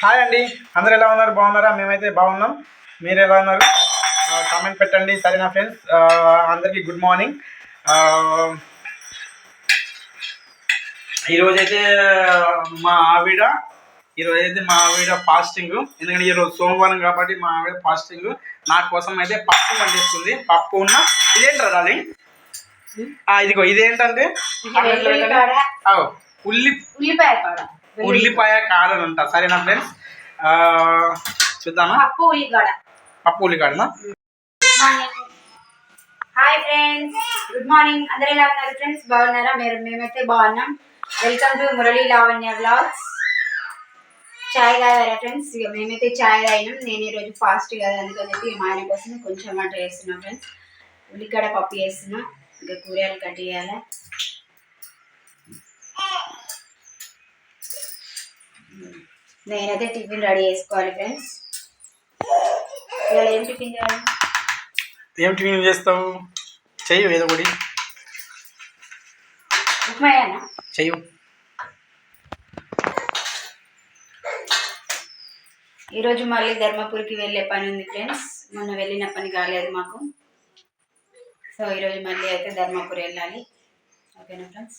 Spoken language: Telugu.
హాయ్ అండి. అందరు ఎలా ఉన్నారు? బాగున్నారా? మేమైతే బాగున్నాం. మీరు ఎలా ఉన్నారు? కామెంట్ పెట్టండి. సరేనా ఫ్రెండ్స్ అందరికీ గుడ్ మార్నింగ్ ఈరోజైతే మా ఆవిడ ఈరోజు అయితే మా ఆవిడ ఫాస్టింగ్ ఎందుకంటే ఈరోజు సోమవారం కాబట్టి మా ఆవిడ ఫాస్టింగ్ నా కోసం అయితే పప్పు వండిస్తుంది. పప్పు ఉన్న ఇదేంటారా డార్లింగ్? ఇదిగో ఇదేంటంటే? ఉల్లి ఉల్లిపాయ ఉల్లిపాయ కారం అంట. సరేనా ఫ్రెండ్స్? చూద్దామా? పప్పు ఉల్లిగడ పప్పు ఉల్లికాడనా good morning hi friends good morning అందరు ఎలా ఉన్నారు ఫ్రెండ్స్ బాగున్నారా? మీరు మేమైతే బాగున్నాం. Welcome to Murali Lavanya blogs చాయ్ తాగారా ఫ్రెండ్స్ ఇక మేమైతే చాయ్ తాగినాం. నేను ఈరోజు ఫాస్ట్ కదా అందుకని చెప్పి మా ఆయన కోసం కొంచెం వంట చేస్తున్నా ఫ్రెండ్స్ ఉల్లిగడ్డ పప్పు చేస్తున్నా. ఇంకా కూరగాయలు కట్ చేయాలి? నేనైతే టిఫిన్ రెడీ చేసుకోవాలి ఫ్రెండ్స్. ఇవాళ ఏం టిఫిన్ చేయాలి? ఏం టిఫిన్ చేస్తావు? చెయ్యి ఏదో ఒకటి. ఉప్మాయేనా? చెయ్యి. ఈరోజు మళ్ళీ ధర్మపురికి వెళ్ళే పని ఉంది ఫ్రెండ్స్. మొన్న వెళ్ళిన పని కాలేదు మాకు. సో ఈరోజు మళ్ళీ అయితే ధర్మపురి వెళ్ళాలి. ఓకేనా ఫ్రెండ్స్?